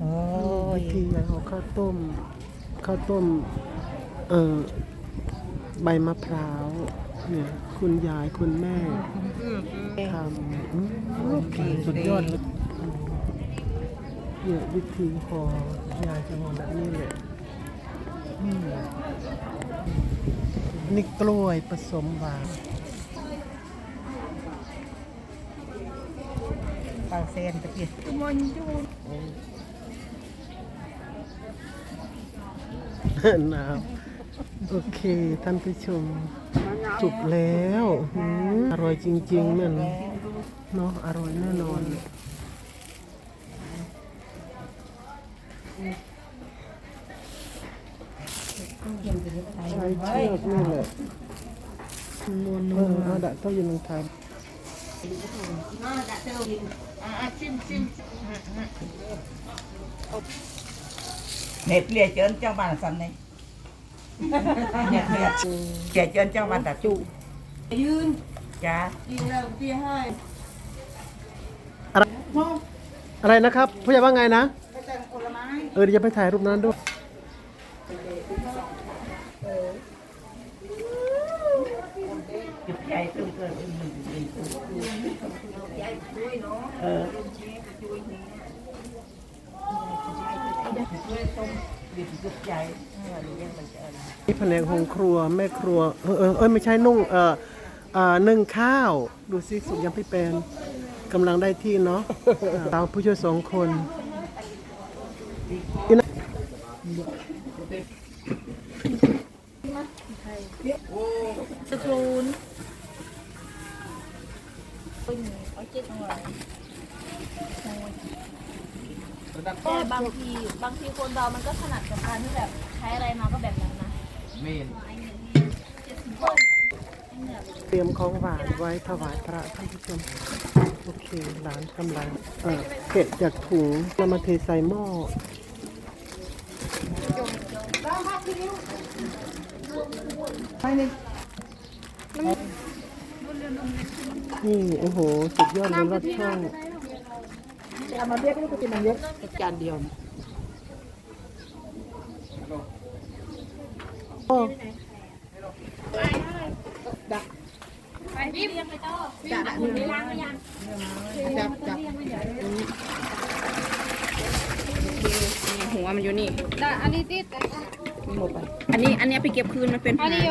โอ้ยวิธีเอาข้าวต้ม ข้าวต้ม เอ่อ ใบมะพร้าว เนี่ย คุณยายคุณแม่ทำอืมสุดยอดเลยเนี่ยวิธีห่อยายจะห่อแบบนี้แหละอืมนี่กล้วยผสมหวานเปาเซนตะกี้ หนาวโอเคท่านผู้ชมจุกแล้วอร่อยจริงๆนั่นเนาะอร่อยแน่นอนใช้เชือกนี่แหละนวลนวลเอายืนลงทานดะต้องอยู่ในไทย เน็ตเลียเจินเจ้าบ้านสันนี่เน็ตเลียเจียเจินเจ้าบ้านตะจุยืนจ้าอะไรนะครับผู้ใหญ่ว่าไงนะเออเดี๋ยวจะไปถ่ายรูปนั้นด้วยจุดใจตึ้งเกินเออจุดใจ นี่แผนกของครัวแม่ครัว เออเออเออไม่ใช่นุ่งเออเออนึ่งข้าว ดูสิสุกยังพี่แปนกำลังได้ที่เนาะเราผู้ช่วยสองคนอีนะสกรูนเป็นเอาเจ็ดหน่วย แต่บางทีบางทีคนเรามันก็ถนัดกับการที่แบบใช้อะไรมาก็แบบนั้นนะเตรียมของหวานไว้ถวายพระท่านผู้ชมโอเคหลานกำลังเออเก็บจากถุงแล้วมาเทใส่หม้อนี่โอ้โห สุดยอดเลยรสช่อง เอามาเรียกให้กูกินมันเยอะจานเดียวโอ้หัวมันอยู่นี่อันนี้ติดหมดไปอันนี้อันนี้ไปเก็บคืนมันเป็นอันนี้โย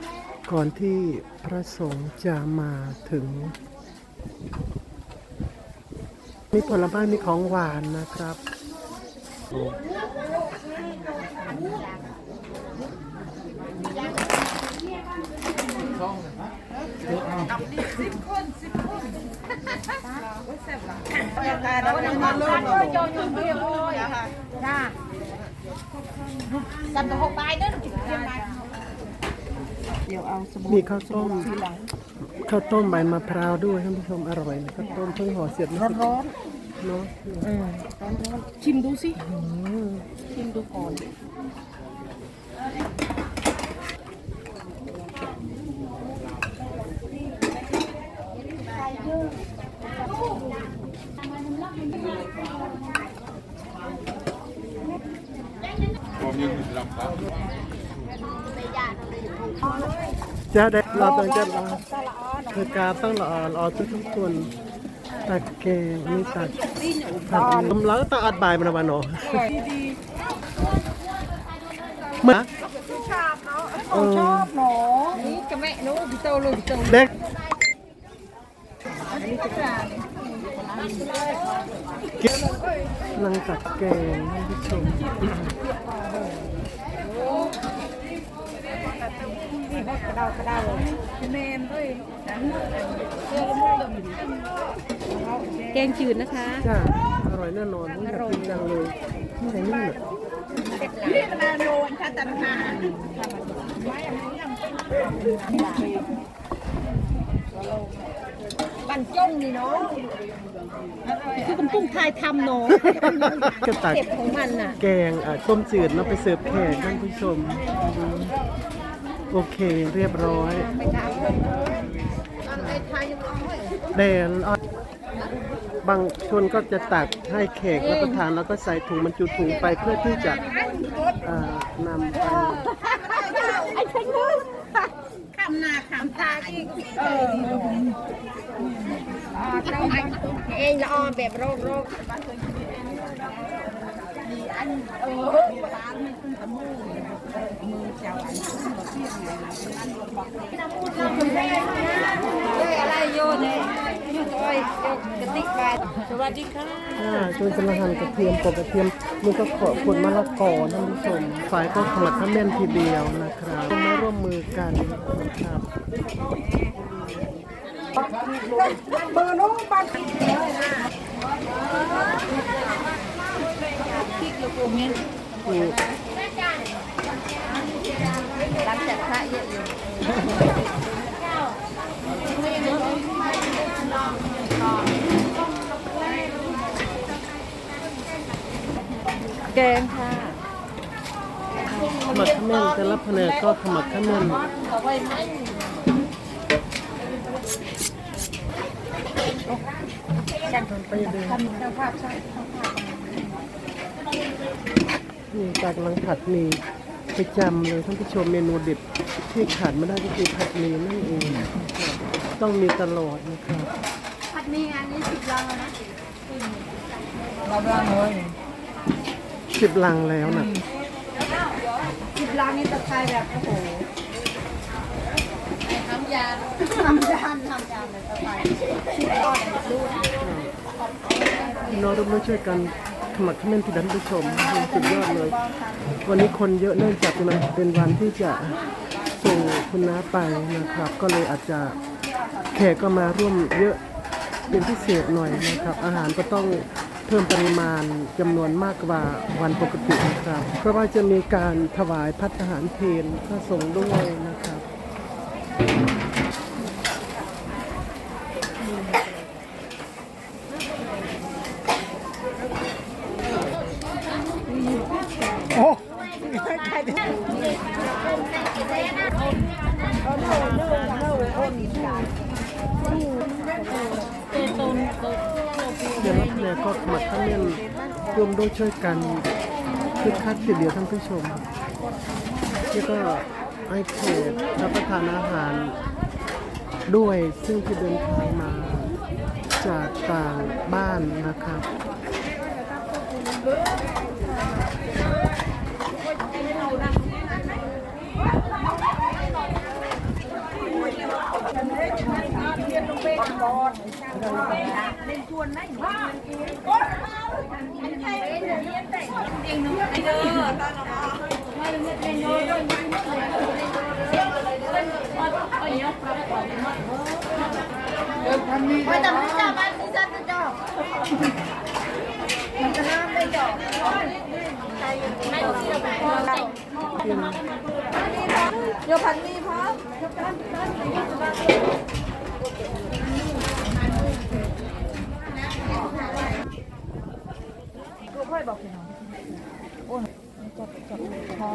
ก่อนที่พระสงฆ์จะมาถึง มีผลไม้มีของหวานนะครับแล้วมันมา เริ่มโยนโยนเรียบร้อยจ้าจำตัวหกใบเด้อเดี๋ยวเอาสมุนมีข้าวต้มข้าวต้มใบมะพร้าวด้วยท่านผู้ชมอร่อยนะข้าวต้มเพิ่งห่อเสร็จร้อนร้อนเนาะชิมดูสิชิมดูก่อน จะได้เราต้องจะรอเธอกาต้องรอรอทุกทุกๆคนตักแกงนี่ตักผัดกำลังตักอัดบายมันมาเนาะมาชอบเนาะเออชอบหนอนี่กระแม่นู้พี่โตลูกพี่โตเด็กอันนี้จะจานกำลังตักแกงท่านผู้ชม เราก็ได้เลยแกงจืดนะคะ จ้าอร่อยแน่นอนอยากกินจังเลยนี่ไหนนี่น่ะบันจ้งนี่เนาะคือมันตุ้งทายทำเนาะก็ตักเก็บของมันน่ะ แกงอะต้มจืดแล้วไปเสิร์ฟแขกท่านผู้ชมอืม โอเคเรียบร้อยแดนบางคนก็จะตักให้แขกรับประทานแล้วก็ใส่ถุงบรรจุถุงไปเพื่อที่จะนำไปไอ้เช่นนึงคำหน้าคำตาอีกเออเองละออแบบโรคโรคอะไรโยนเลยโยนโอ้ สวัสดีค่ะอ่าจนกระหั่นกระเทียมกบกระเทียมนี่ก็ขอบคุณมะละกอท่านผู้ชมฝ่ายก็ขมักเขม้นทีเดียวนะครับมาร่วมมือกันนะครับหลัง จากพระเยอะอยู่แกงค่ะขมักเขม้นแต่ละแผนกก็ขมักเขม้นเอาไว้ไหมนี่ จากลังผัดหมีประจำเลยท่านผู้ชมเมนูเด็ดที่ขาดไม่ได้ก็คือผัดหมีนั่นเองนะครับต้องมีตลอดนะครับผัดมีอันนี้สิบลังแล้วนะสิบลังแล้วนะสิบลังนี่ตะไคร้แบบโอ้โหทำยาทำยาทำยาเลยตะไคร้สิบก้อนดูนะพี่น้องร่วมด้วยช่วยกัน ขมักเขม้นที่ท่านผู้ชมสุดยอดเลย วันนี้คนเยอะเนื่องจากเป็นวันที่จะส่งคุณน้าไปนะครับ ก็เลยอาจจะแขกก็มาร่วมเยอะเป็นพิเศษหน่อยนะครับ อาหารก็ต้องเพิ่มปริมาณจำนวนมากกว่าวันปกตินะครับ เพราะว่าจะมีการถวายพัฒหารเพลพระสงฆ์ด้วยนะครับ เดี๋ยวรับแนวก็ขมักเขม้น รวมด้วยช่วยกันคือคักทีเดียวท่านผู้ชมแล้วก็ให้แขกรับประทานอาหารด้วยซึ่งที่เดินทางมาจากต่างบ้านนะครับไม่ แต่ไม่จับมันที่จับจะจอกมันจะห้ามได้จอกไม่ที่เราเป็นค นใจโยพันนี่พ่อ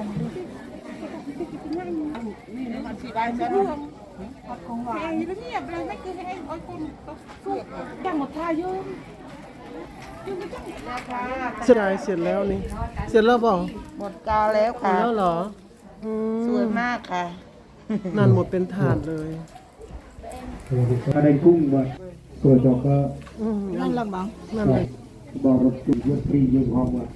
เสร็จเสร็จแล้วนี่ เสร็จแล้วเปล่าหมดกาวแล้วหมดค่ะแล้วเหรออืมสวยมากค่ะนั่นหมดเป็นถาดเลยถ้าได้กุ้งว่าตัวจบก็อืมนั่นลำบังนั่นเลย บอกรถจุยตียืมห้องว่า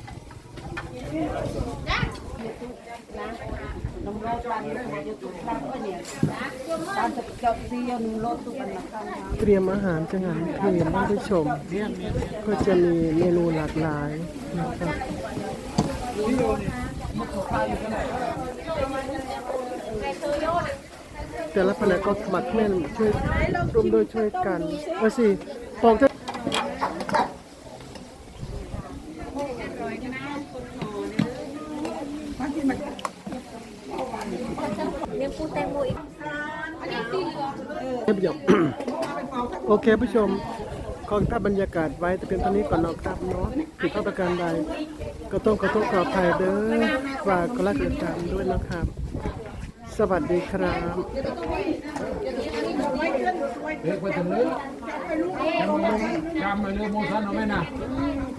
เตรียมอาหารจะงานเพลนท่านผู้ชม ก็จะมีเมนูหลากหลายนะครับแต่ละแผนกก็ขมักแม่นช่วยร่วมด้วยช่วยกันเอาสิปอก เนี่ยปูแตงโมอีกเรียบร้อยโอเคผู้ชมขอภาพบรรยากาศไว้แต่เพียงเท่านี้ก่อนเนาะครับเนาะผิดพลาดประการใดก็ต้องขอโทษขออภัยเด้อฝากกดไลค์กดติดตามด้วยนะครับ สวัสดีครับเด็กไปถึงเลยจำมาเลยจำมาเลยโมซันเอาไหมนะ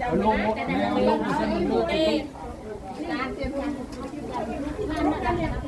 เอาลงแนวลงไปเส้นมันลูกเอ๊ะันเรียน